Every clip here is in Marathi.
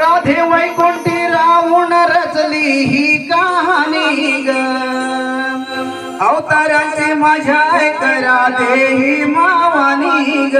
राधे वैकुंठी रावण रचली ही कहाणी ग. अवताराचे माझ्या ऐक राधे ही मावानी ग.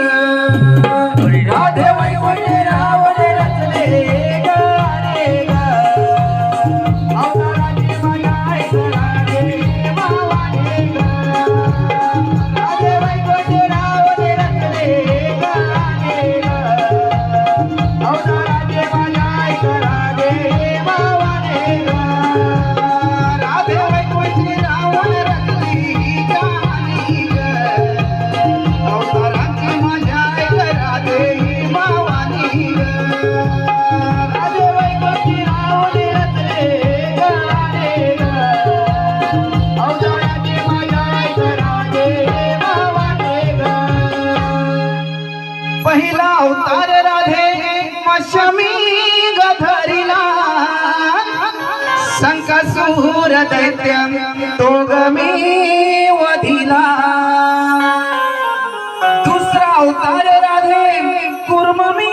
अवतार राधे मशमी गधरिला। संकसूर दैत्य तोग मी वधिला। दुसरा अवतार राधे कुर्ममी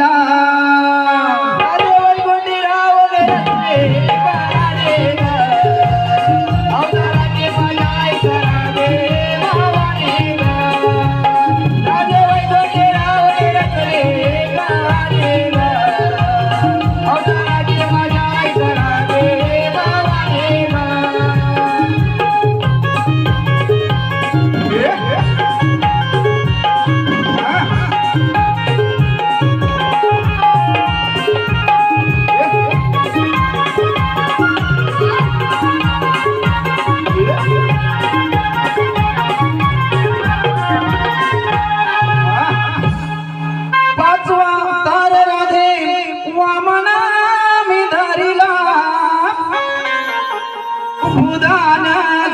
ज्ञान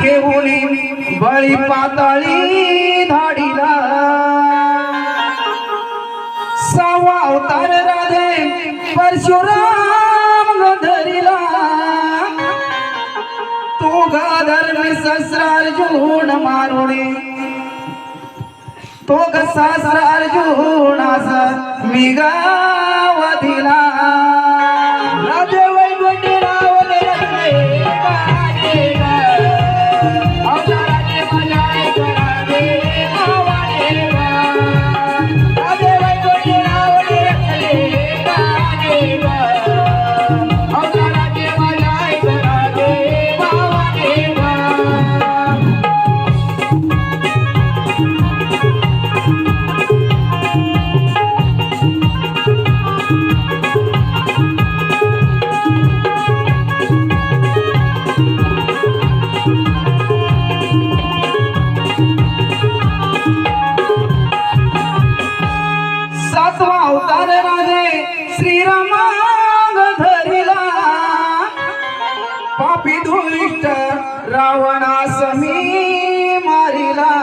घेऊन बळी पातळी धाडीला. सवा अवतार राधे परशुराम धरिला तो धर्म ससरार जून मारुणे तो ग ससरार जून मी गा रावणास मी मारिला.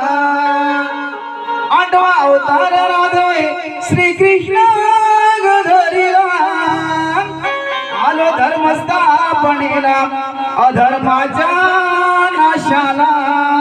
आठवा अवतार राधवे श्री कृष्ण आलो धर्मस्थापनेला अधर्माच्या नाशाला.